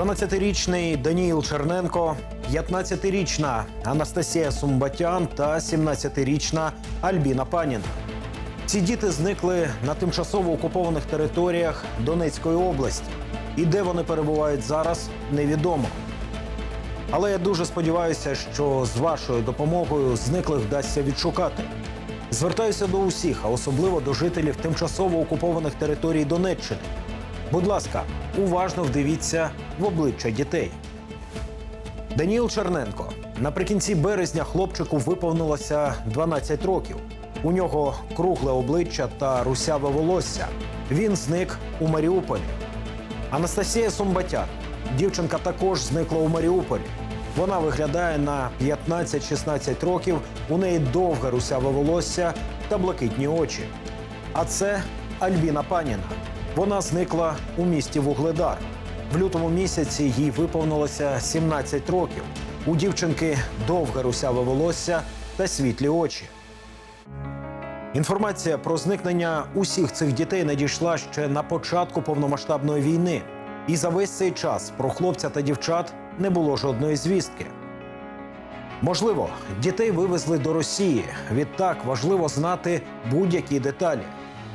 12-річний Даніїл Черненко, 15-річна Анастасія Сумбатян та 17-річна Альбіна Паніна. Ці діти зникли на тимчасово окупованих територіях Донецької області. І де вони перебувають зараз, невідомо. Але я дуже сподіваюся, що з вашою допомогою зниклих вдасться відшукати. Звертаюся до усіх, а особливо до жителів тимчасово окупованих територій Донеччини. Будь ласка, уважно вдивіться в обличчя дітей. Даніл Черненко. Наприкінці березня хлопчику виповнилося 12 років. У нього кругле обличчя та русяве волосся. Він зник у Маріуполі. Анастасія Сумбатян. Дівчинка також зникла у Маріуполі. Вона виглядає на 15-16 років. У неї довге русяве волосся та блакитні очі. А це Альбіна Паніна. Вона зникла у місті Вугледар. В лютому місяці їй виповнилося 17 років. У дівчинки довге русяве волосся та світлі очі. Інформація про зникнення усіх цих дітей надійшла ще на початку повномасштабної війни. І за весь цей час про хлопця та дівчат не було жодної звістки. Можливо, дітей вивезли до Росії. Відтак важливо знати будь-які деталі.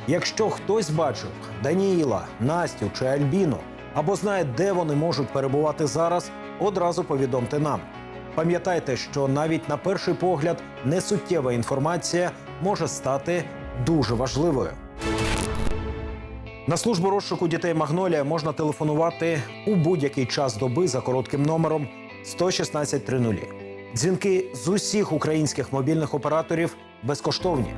Якщо хтось бачив Даніїла, Настю чи Альбіну або знає, де вони можуть перебувати зараз, одразу повідомте нам. Пам'ятайте, що навіть на перший погляд несуттєва інформація може стати дуже важливою. На службу розшуку дітей Магнолія можна телефонувати у будь-який час доби за коротким номером 11630. Дзвінки з усіх українських мобільних операторів безкоштовні.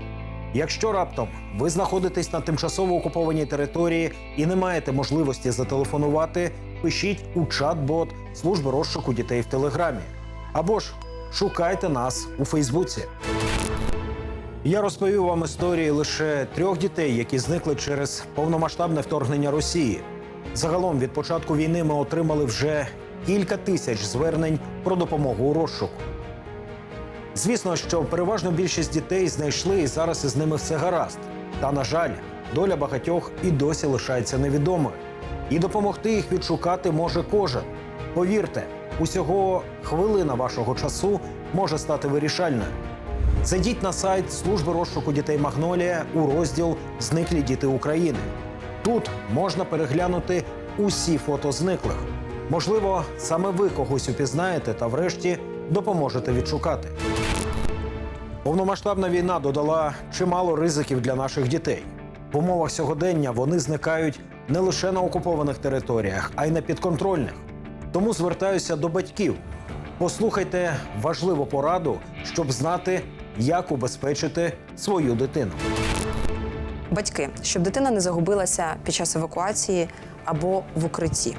Якщо раптом ви знаходитесь на тимчасово окупованій території і не маєте можливості зателефонувати, пишіть у чат-бот служби розшуку дітей в Телеграмі. Або ж шукайте нас у Фейсбуці. Я розповів вам історії лише трьох дітей, які зникли через повномасштабне вторгнення Росії. Загалом від початку війни ми отримали вже кілька тисяч звернень про допомогу у розшуку. Звісно, що переважно більшість дітей знайшли і зараз із ними все гаразд. Та, на жаль, доля багатьох і досі лишається невідомою. І допомогти їх відшукати може кожен. Повірте, усього хвилина вашого часу може стати вирішальною. Зайдіть на сайт служби розшуку дітей Магнолія у розділ Зниклі діти України. Тут можна переглянути усі фото зниклих. Можливо, саме ви когось упізнаєте та врешті допоможете відшукати. Повномасштабна війна додала чимало ризиків для наших дітей. В умовах сьогодення вони зникають не лише на окупованих територіях, а й на підконтрольних. Тому звертаюся до батьків. Послухайте важливу пораду, щоб знати, як убезпечити свою дитину. Батьки, щоб дитина не загубилася під час евакуації або в укритті.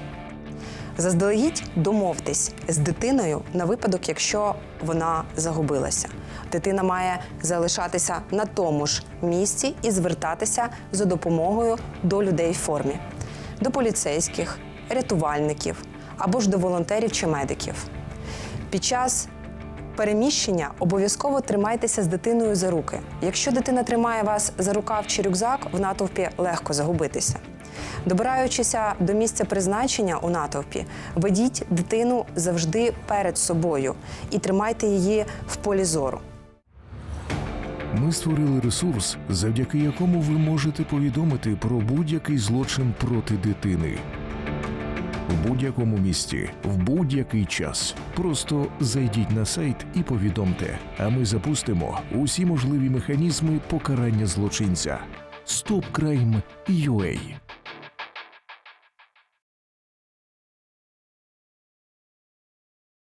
Заздалегідь домовтесь з дитиною на випадок, якщо вона загубилася. Дитина має залишатися на тому ж місці і звертатися за допомогою до людей в формі, до поліцейських, рятувальників або ж до волонтерів чи медиків. Під час переміщення обов'язково тримайтеся з дитиною за руки. Якщо дитина тримає вас за рукав чи рюкзак, в натовпі легко загубитися. Добираючися до місця призначення у натовпі, ведіть дитину завжди перед собою і тримайте її в полі зору. Ми створили ресурс, завдяки якому ви можете повідомити про будь-який злочин проти дитини. В будь-якому місті, в будь-який час. Просто зайдіть на сайт і повідомте, а ми запустимо усі можливі механізми покарання злочинця. StopCrime.ua